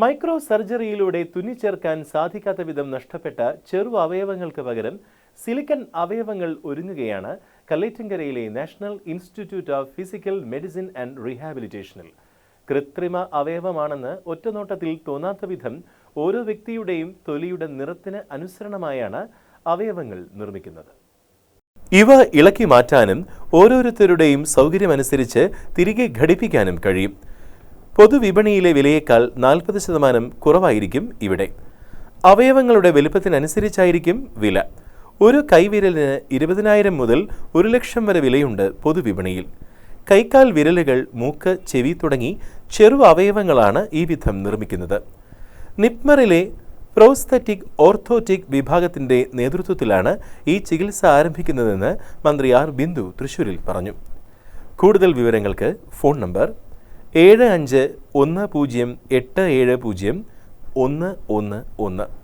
Micro സർജറിയിലൂടെ തുന്നിച്ചേർക്കാൻ സാധിക്കാത്ത വിധം നഷ്ടപ്പെട്ട ചെറു അവയവങ്ങൾക്ക് പകരം സിലിക്കൺ അവയവങ്ങൾ ഒരുങ്ങുകയാണ് കല്ലേറ്റങ്കരയിലെ National Institute of Physical Medicine and റീഹാബിലിറ്റേഷനിൽ. കൃത്രിമ അവയവമാണെന്ന് ഒറ്റനോട്ടത്തിൽ തോന്നാത്ത വിധം ഓരോ വ്യക്തിയുടെയും തൊലിയുടെ നിറത്തിന് അനുസരണമായാണ് അവയവങ്ങൾ നിർമ്മിക്കുന്നത്. ഇവ ഇളക്കി മാറ്റാനും ഓരോരുത്തരുടെയും സൗകര്യമനുസരിച്ച് തിരികെ ഘടിപ്പിക്കാനും കഴിയും. പൊതുവിപണിയിലെ വിലയേക്കാൾ നാൽപ്പത് ശതമാനം കുറവായിരിക്കും ഇവിടെ. അവയവങ്ങളുടെ വലുപ്പത്തിനനുസരിച്ചായിരിക്കും വില. ഒരു കൈവിരലിന് ഇരുപതിനായിരം മുതൽ ഒരു ലക്ഷം വരെ വിലയുണ്ട് പൊതുവിപണിയിൽ. കൈക്കാൽ വിരലുകൾ മൂക്ക് ചെവി തുടങ്ങി ചെറു അവയവങ്ങളാണ് ഈ വിധം നിർമ്മിക്കുന്നത്. നിപ്മറിലെ പ്രോസ്തറ്റിക് ഓർത്തോറ്റിക് വിഭാഗത്തിന്റെ നേതൃത്വത്തിലാണ് ഈ ചികിത്സ ആരംഭിക്കുന്നതെന്ന് മന്ത്രി ആർ ബിന്ദു തൃശൂരിൽ പറഞ്ഞു. കൂടുതൽ വിവരങ്ങൾക്ക് ഫോൺ നമ്പർ ഏഴ് അഞ്ച് ഒന്ന് പൂജ്യം എട്ട് ഏഴ് പൂജ്യം ഒന്ന് ഒന്ന് ഒന്ന്.